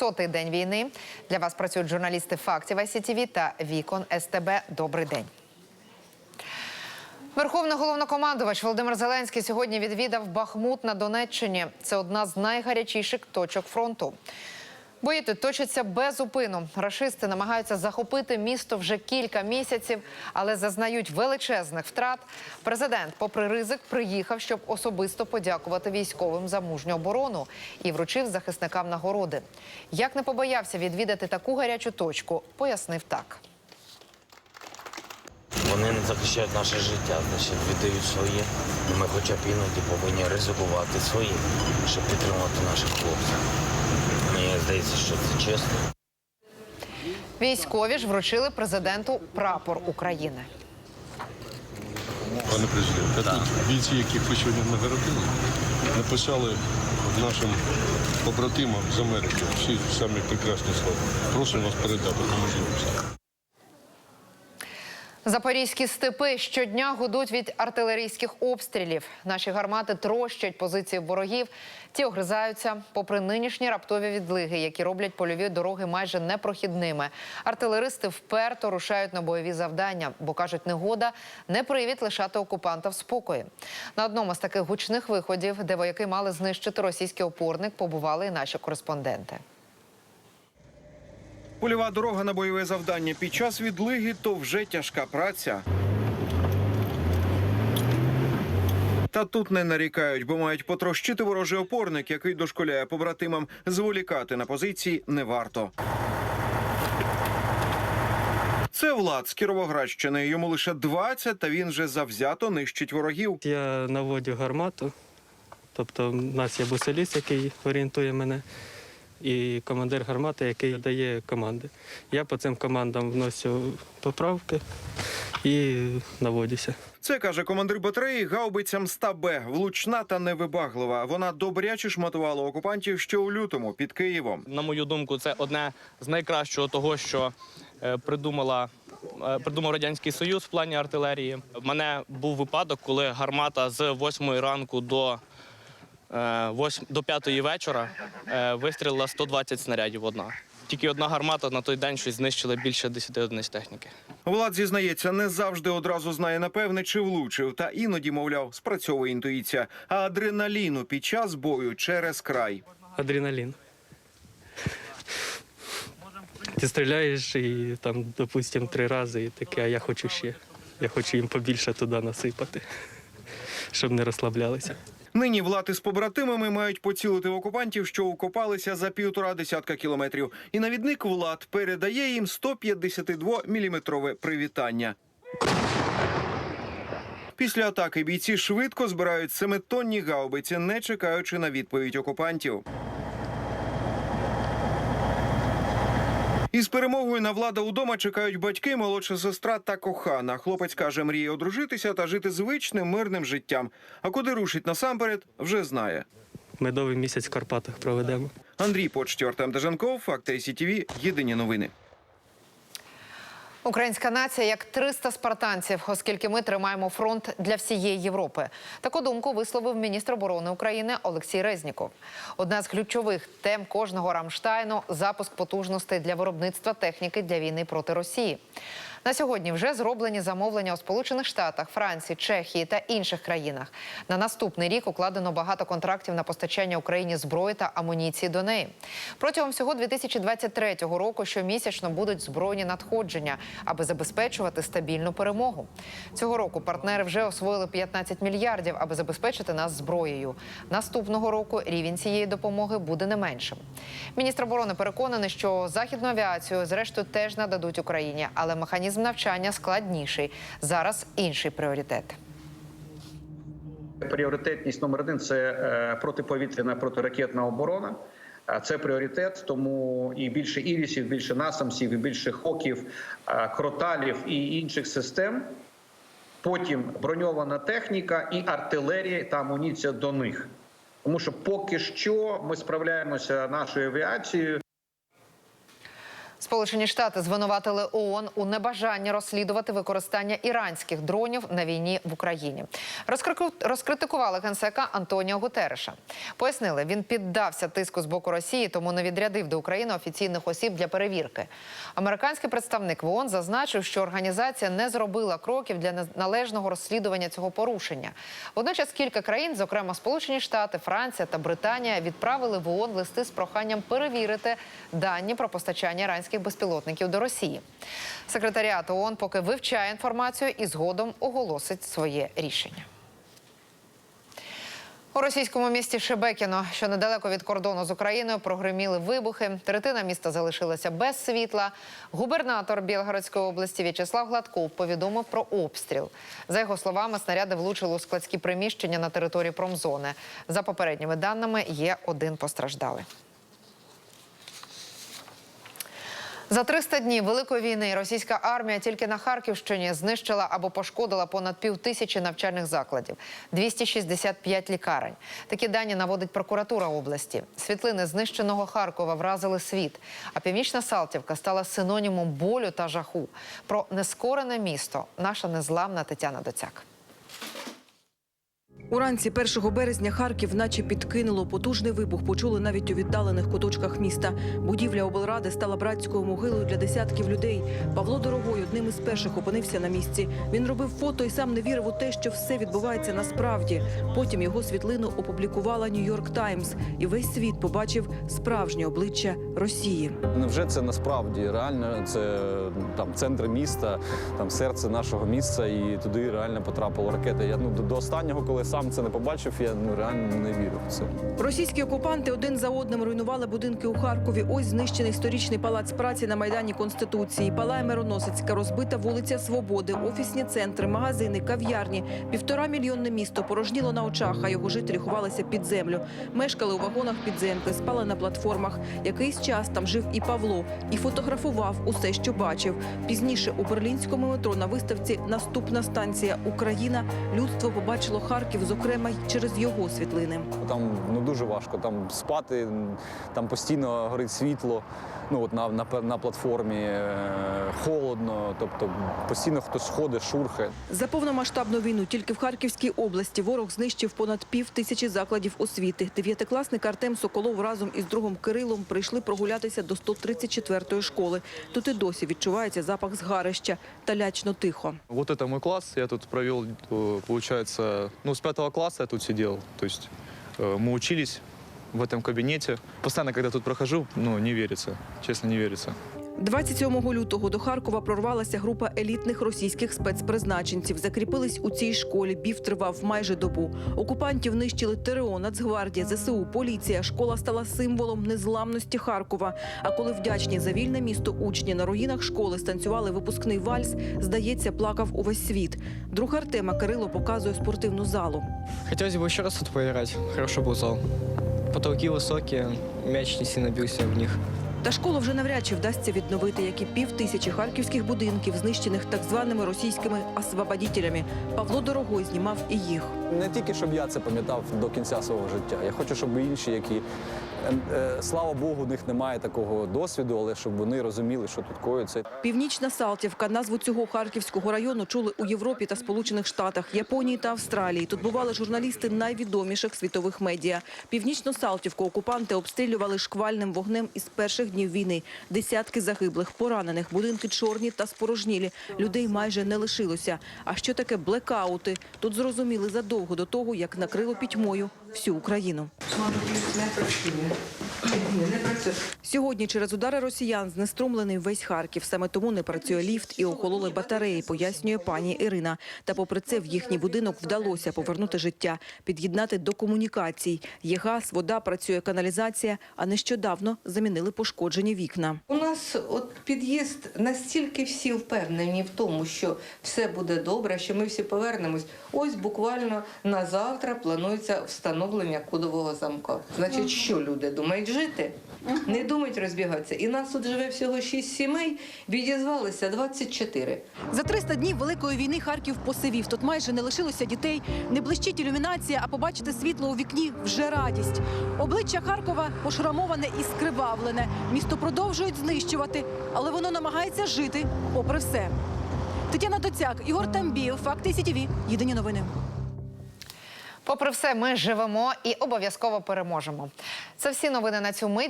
300-й день війни. Для вас працюють журналісти фактів ICTV та Вікон СТБ. Добрий день. Верховний головнокомандувач Володимир Зеленський сьогодні відвідав Бахмут на Донеччині. Це одна з найгарячіших точок фронту. Бої тут точаться без зупину. Рашисти намагаються захопити місто вже кілька місяців, але зазнають величезних втрат. Президент, попри ризик, приїхав, щоб особисто подякувати військовим за мужню оборону і вручив захисникам нагороди. Як не побоявся відвідати таку гарячу точку, пояснив так. Вони не захищають наше життя, значить віддають своє. Ми хоча б іноді повинні ризикувати своє, щоб підтримувати наших хлопців. Мені здається, що це чесно. Військові ж вручили президенту прапор України. Пане президенте, да. бійці, яких ви сьогодні нагородили, написали нашим побратимам з Америки всі самі прекрасні слова. Просимо вас передати по можливості. Запорізькі степи щодня гудуть від артилерійських обстрілів. Наші гармати трощать позиції ворогів. Ті огризаються, попри нинішні раптові відлиги, які роблять польові дороги майже непрохідними. Артилеристи вперто рушають на бойові завдання, бо кажуть, негода не привід лишати окупанта в спокої. На одному з таких гучних виходів, де вояки мали знищити російський опорник, побували і наші кореспонденти. Польова дорога на бойове завдання під час відлиги то вже тяжка праця. Та тут не нарікають, бо мають потрощити ворожий опорник, який дошколяє побратимам зволікати на позиції не варто. Це Влад з Кіровоградщини. Йому лише 20, та він вже завзято нищить ворогів. Я наводю гармату, тобто в нас є бусиліс, який орієнтує мене, і командир гармати, який дає команди. Я по цим командам вносю поправки і наводюся. Це каже командир батареї гаубиця Мста-Б. Влучна та невибаглива. Вона добряче шматувала окупантів ще у лютому під Києвом. На мою думку, це одне з найкращого того, що е, придумала. е, Придумав радянський союз в плані артилерії. В мене був випадок, коли гармата з 8 ранку до, 8, до 5 вечора е, вистрілила 120 снарядів одна. Тільки одна гармата на той день щось знищила більше 10 одиниць техніки. Влад зізнається, не завжди одразу знає напевне, чи влучив, та іноді, мовляв, спрацьовує інтуїція. А адреналіну під час бою через край. Адреналін. Ти стріляєш і там, допустимо, три рази, і таке, а я хочу ще. Я хочу їм побільше туди насипати, щоб не розслаблялися. Нині влади з побратимами мають поцілити окупантів, що окопалися за півтора десятка кілометрів. І навідник Влад передає їм 152-міліметрове привітання. Після атаки бійці швидко збирають семитонні гаубиці, не чекаючи на відповідь окупантів. Із перемогою на влада удома чекають батьки, молодша сестра та кохана. Хлопець каже, мріє одружитися та жити звичним мирним життям. А куди рушить насамперед, вже знає. Медовий місяць в Карпатах проведемо. Андрій Почтю, Артем Дежанков, Факти СІТВ, Єдині новини. Українська нація як 300 спартанців, оскільки ми тримаємо фронт для всієї Європи. Таку думку висловив міністр оборони України Олексій Резніков. Одна з ключових тем кожного Рамштайну запуск потужностей для виробництва техніки для війни проти Росії. На сьогодні вже зроблені замовлення у Сполучених Штатах, Франції, Чехії та інших країнах. На наступний рік укладено багато контрактів на постачання Україні зброї та амуніції до неї. Протягом всього 2023 року щомісячно будуть збройні надходження, аби забезпечувати стабільну перемогу. Цього року партнери вже освоїли 15 мільярдів, аби забезпечити нас зброєю. Наступного року рівень цієї допомоги буде не меншим. Міністр оборони переконаний, що західну авіацію зрештою теж нададуть Україні, але механізм навчання складніший. Зараз інший пріоритет. Пріоритетність номер один це е, протиповітряна протиракетна оборона. Це пріоритет, тому і більше ірісів, більше насамсів, і більше хоків, кроталів і інших систем. Потім броньована техніка і артилерія та амуніція до них. Тому що поки що ми справляємося нашою авіацією Сполучені Штати звинуватили ООН у небажанні розслідувати використання іранських дронів на війні в Україні. Розкритикували генсека Антоніо Гутереша. Пояснили, він піддався тиску з боку Росії, тому не відрядив до України офіційних осіб для перевірки. Американський представник в ООН зазначив, що організація не зробила кроків для належного розслідування цього порушення. Водночас кілька країн, зокрема Сполучені Штати, Франція та Британія, відправили в ООН листи з проханням перевірити дані про постачання іранських безпілотників до Росії. Секретаріат ООН поки вивчає інформацію і згодом оголосить своє рішення. У російському місті Шебекіно, що недалеко від кордону з Україною, прогреміли вибухи. Третина міста залишилася без світла. Губернатор Білгородської області В'ячеслав Гладков повідомив про обстріл. За його словами, снаряди влучили у складські приміщення на території промзони. За попередніми даними, є один постраждалий. За 300 днів великої війни російська армія тільки на Харківщині знищила або пошкодила понад півтисячі навчальних закладів, 265 лікарень. Такі дані наводить прокуратура області. Світлини знищеного Харкова вразили світ. А північна Салтівка стала синонімом болю та жаху. Про нескорене місто наша незламна Тетяна Доцяк. Уранці 1 березня Харків наче підкинуло. Потужний вибух почули навіть у віддалених куточках міста. Будівля облради стала братською могилою для десятків людей. Павло Дорогой одним із перших опинився на місці. Він робив фото і сам не вірив у те, що все відбувається насправді. Потім його світлину опублікувала Нью-Йорк Таймс, і весь світ побачив справжнє обличчя Росії. Невже це насправді реально це там центр міста, там серце нашого міста, і туди реально потрапила ракета. Я ну до, останнього, коли сам це не побачив, я ну реально не вірив в це. Російські окупанти один за одним руйнували будинки у Харкові. Ось знищений сторічний палац праці на майдані Конституції. Палає Мироносицька, розбита вулиця Свободи, офісні центри, магазини, кав'ярні. Півтора мільйонне місто порожніло на очах, а його жителі ховалися під землю. Мешкали у вагонах підземки, спали на платформах. Якийсь час там жив і Павло, і фотографував усе, що бачив. Пізніше у берлінському метро на виставці Наступна станція Україна людство побачило Харків, зокрема й через його світлини. Там ну дуже важко там спати, там постійно горить світло. Ну от на, на, на платформі е, холодно, тобто постійно хтось ходить, шурхає. За повномасштабну війну тільки в Харківській області ворог знищив понад пів тисячі закладів освіти. Дев'ятикласник Артем Соколов разом із другом Кирилом прийшли прогулятися до 134-ї школи. Тут і досі відчувається запах згарища та лячно тихо. Вот это мой класс. Я тут э, получается, ну, с пятого класса я тут сидел. То есть э, мы учились в этом кабинете. Постоянно, когда тут прохожу, ну, не верится. Честно, не верится. 27 лютого до Харкова прорвалася група елітних російських спецпризначенців. Закріпились у цій школі. Бів тривав майже добу. Окупантів нищили ТРО, Нацгвардія, ЗСУ, поліція. Школа стала символом незламності Харкова. А коли вдячні за вільне місто учні на руїнах школи станцювали випускний вальс, здається, плакав увесь світ. Друг Артема Кирило показує спортивну залу. Хотелось бы еще раз тут поиграть. Хороший был зал. Потолки высокие, мяч не сильно бился в них. Та школу вже навряд чи вдасться відновити, як і пів тисячі харківських будинків, знищених так званими російськими освободітелями. Павло Дорогой знімав і їх. Не тільки щоб я це пам'ятав до кінця свого життя. Я хочу, щоб інші, які е, е, слава Богу, у них немає такого досвіду, але щоб вони розуміли, що тут коїться. Північна Салтівка. Назву цього харківського району чули у Європі та Сполучених Штатах, Японії та Австралії. Тут бували журналісти найвідоміших світових медіа. Північну Салтівку окупанти обстрілювали шквальним вогнем із перших днів війни. Десятки загиблих, поранених, будинки чорні та спорожнілі. Людей майже не лишилося. А що таке блекаути? Тут зрозуміли задовго до того, як накрило пітьмою всю Україну. Сьогодні через удари росіян знеструмлений весь Харків. Саме тому не працює ліфт і охололи батареї, пояснює пані Ірина. Та попри це в їхній будинок вдалося повернути життя, під'єднати до комунікацій. Є газ, вода, працює каналізація, а нещодавно замінили пошкоджені вікна. У нас от під'їзд настільки всі впевнені в тому, що все буде добре, що ми всі повернемось. Ось буквально на завтра планується встановлення кодового замка. Значить, що люди думають жити? Не думають розбігатися. І нас тут живе всього 6 сімей, відізвалися 24. За 300 днів Великої війни Харків посивів. Тут майже не лишилося дітей. Не блищить ілюмінація, а побачити світло у вікні вже радість. Обличчя Харкова пошрамоване і скривавлене. Місто продовжують знищувати, але воно намагається жити попри все. Тетяна Доцяк, Ігор Тамбієв, Факти СІТІВІ. Єдині новини. Попри все, ми живемо і обов'язково переможемо. Це всі новини на цю мить.